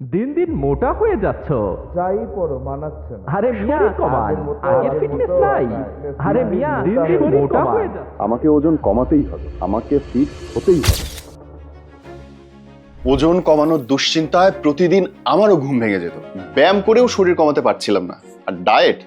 দিন দিন মোটা হয়ে যাচ্ছ। যাই পড়ো মানাচ্ছে না। আরে মিয়া কমান আগের ফিটনেস নাই। আরে মিয়া দিন দিন মোটা হয়ে যাচ্ছে। আমাকে ওজন কমাতেই হবে। আমাকে ফিট হতেই হবে। ওজন কমানোর দুশ্চিন্তায় প্রতিদিন আমারও ঘুম ভেঙে যেত। ব্যায়াম করেও শরীর কমাতে পারছিলাম না। আর ডায়েট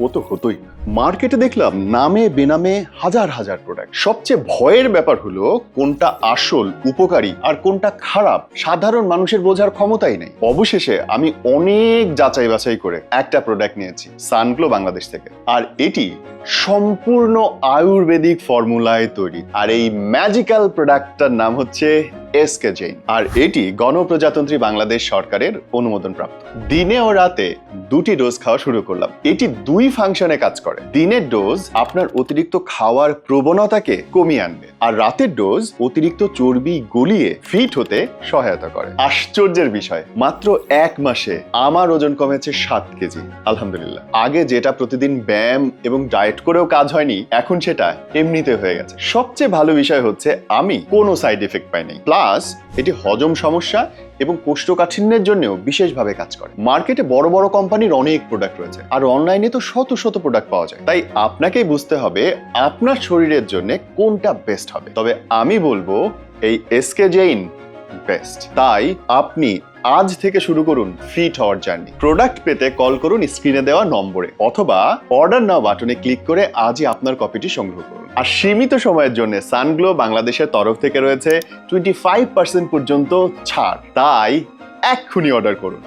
ও তো হতোই। মার্কেটে দেখলাম নামে বেনামে হাজার হাজার প্রোডাক্ট সবচেয়ে ভয়ের ব্যাপার হলো কোনটা আসল, উপকারী আর কোনটা খারাপ। সাধারণ মানুষের বোঝার ক্ষমতাই নেই। অবশেষে আমি অনেক যাচাই বাছাই করে একটা প্রোডাক্ট নিয়েছি সানগ্লো বাংলাদেশ থেকে। আর এটি সম্পূর্ণ আয়ুর্বেদিক ফর্মুলায় তৈরি। আর এই ম্যাজিক্যাল প্রোডাক্টটার নাম হচ্ছে এসকে জেইন আর এটি গণপ্রজাতন্ত্রী বাংলাদেশ সরকারের অনুমোদন প্রাপ্ত দিনে ও রাতে দুটি ডোজ খাওয়া শুরু করলাম। এটি দুই ফাংশনে কাজ করে। দিনের ডোজ আপনার অতিরিক্ত খাওয়ার প্রবণতাকে কমিয়ে আনবে, আর রাতের ডোজ অতিরিক্ত চর্বি গলিয়ে ফিট হতে সহায়তা করে। আশ্চর্যের বিষয়, মাত্র এক মাসে আমার ওজন কমেছে সাত কেজি। আলহামদুলিল্লাহ। আগে যেটা প্রতিদিন ব্যায়াম এবং ডায়েট করেও কাজ হয়নি, এখন সেটা এমনিতে হয়ে গেছে। সবচেয়ে ভালো বিষয় হচ্ছে আমি কোনো সাইড এফেক্ট পাইনি। প্লাস এটি হজম সমস্যা এবং কোষ্ঠকাঠিন্যের জন্যও বিশেষভাবে কাজ করে। মার্কেটে বড় বড় কোম্পানির অনেক প্রোডাক্ট রয়েছে আর অনলাইনে তো শত শত প্রোডাক্ট পাওয়া যায়। তাই আপনাকেই বুঝতে হবে আপনার শরীরের জন্য কোনটা বেস্ট হবে। তবে আমি বলব এই এসকে জেইন বেস্ট তাই আপনি আজ থেকে শুরু করুন ফিট হওয়ার জার্নি প্রোডাক্ট পেতে কল করুন স্ক্রিনে দেওয়া নম্বরে অথবা অর্ডার নাও বাটনে ক্লিক করে আজই আপনার কপিটি সংগ্রহ করুন। আর সীমিত সময়ের জন্য সানগ্লো বাংলাদেশের তরফ থেকে রয়েছে টোয়েন্টি ফাইভ পার্সেন্ট পর্যন্ত ছাড়। তাই এক্ষুনি অর্ডার করুন।